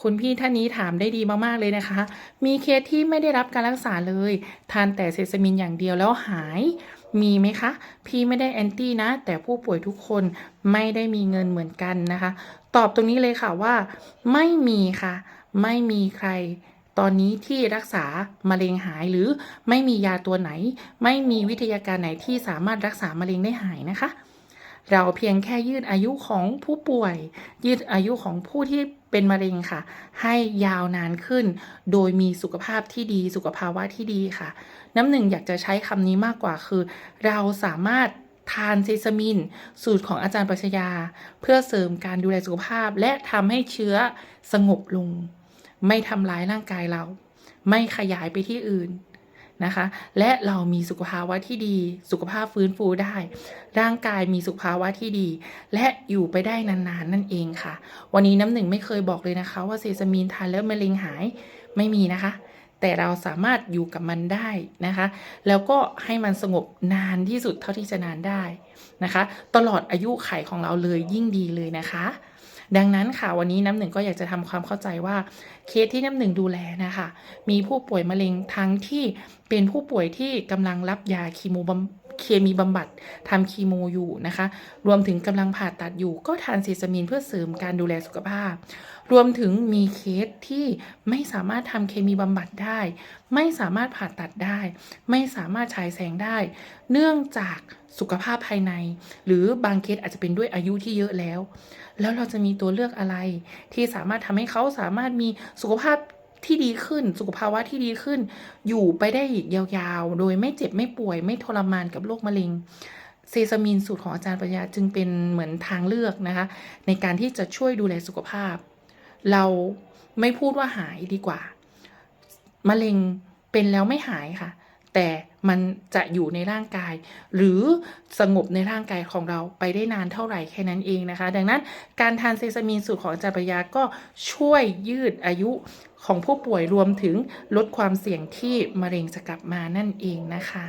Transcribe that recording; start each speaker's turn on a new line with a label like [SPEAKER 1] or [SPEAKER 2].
[SPEAKER 1] คุณพี่ท่านนี้ถามได้ดีมากๆเลยนะคะ มีเคสที่ไม่ได้รับการรักษาเลย ทานแต่เซซามินอย่างเดียวแล้วหาย มีไหมคะ พี่ไม่ได้แอนตี้นะ แต่ผู้ป่วยทุกคนไม่ได้มีเงินเหมือนกันนะคะ ตอบตรงนี้เลยค่ะว่า ไม่มีค่ะ ไม่มีใครตอนนี้ที่รักษามะเร็งหายหรือไม่มียาตัวไหน ไม่มีวิทยาการไหนที่สามารถรักษามะเร็งได้หายนะคะ เราเพียงแค่ยืดอายุของผู้ป่วย ยืดอายุของผู้ที่เป็นมะเร็งค่ะ ให้ยาวนานขึ้น โดยมีสุขภาพที่ดีสุขภาวะที่ดีค่ะ น้ำหนึ่งอยากจะใช้คำนี้มากกว่าคือ เราสามารถทานเซซามิน สูตรของอาจารย์ปรัชญา เพื่อเสริมการดูแลสุขภาพ และทำให้เชื้อสงบลง ไม่ทำร้ายร่างกายเรา ไม่ขยายไปที่อื่น นะคะ และเรามีสุขภาวะที่ดี สุขภาพฟื้นฟูได้ ร่างกายมีสุขภาวะที่ดี และอยู่ไปได้นานๆนั่นเองค่ะ วันนี้น้ำหนึ่งไม่เคยบอกเลยนะคะ ว่าเซซามีนทานแล้วมะเร็งหายไม่มีนะคะ แต่เราสามารถอยู่กับมันได้นะคะ แล้วก็ให้มันสงบนานที่สุดเท่าที่จะนานได้นะคะ ตลอดอายุไขของเราเลยยิ่งดีเลยนะคะ ดังนั้นค่ะวันนี้น้ำหนึ่งก็อยากจะทำความเข้าใจว่าเคสที่น้ำหนึ่งดูแลนะคะ มีผู้ป่วยมะเร็งทั้งที่เป็นผู้ป่วยที่กำลังรับยาคีโมบำ เคมีบำบัดทำคีโมอยู่นะคะ รวมถึงกำลังผ่าตัดอยู่ก็ทานเซซามินเพื่อเสริมการดูแลสุขภาพ รวมถึงมีเคสที่ไม่สามารถทำเคมีบำบัดได้ ไม่สามารถผ่าตัดได้ ไม่สามารถฉายแสงได้ เนื่องจากสุขภาพภายใน หรือบางเคสอาจจะเป็นด้วยอายุที่เยอะแล้ว แล้วเราจะมีตัวเลือกอะไร ที่สามารถทำให้เขาสามารถมีสุขภาพ ที่ดีขึ้น สุขภาวะที่ดีขึ้น อยู่ไปได้อีกยาวๆ โดยไม่เจ็บไม่ป่วย ไม่ทรมานกับโรคมะเร็ง เซซามีนสูตรของอาจารย์ปัญญาจึงเป็นเหมือนทางเลือกนะคะ ในการที่จะช่วยดูแลสุขภาพ เราไม่พูดว่าหายดีกว่า มะเร็งเป็นแล้วไม่หายค่ะ แต่มันจะอยู่ในร่างกาย หรือสงบในร่างกายของเราไปได้นานเท่าไหร่แค่นั้นเองนะคะ ดังนั้นการทานเซซามีนสูตรของอาจารย์ปรยาก็ช่วยยืดอายุของผู้ป่วยรวมถึงลดความเสี่ยงที่มะเร็งจะกลับมานั่นเองนะคะ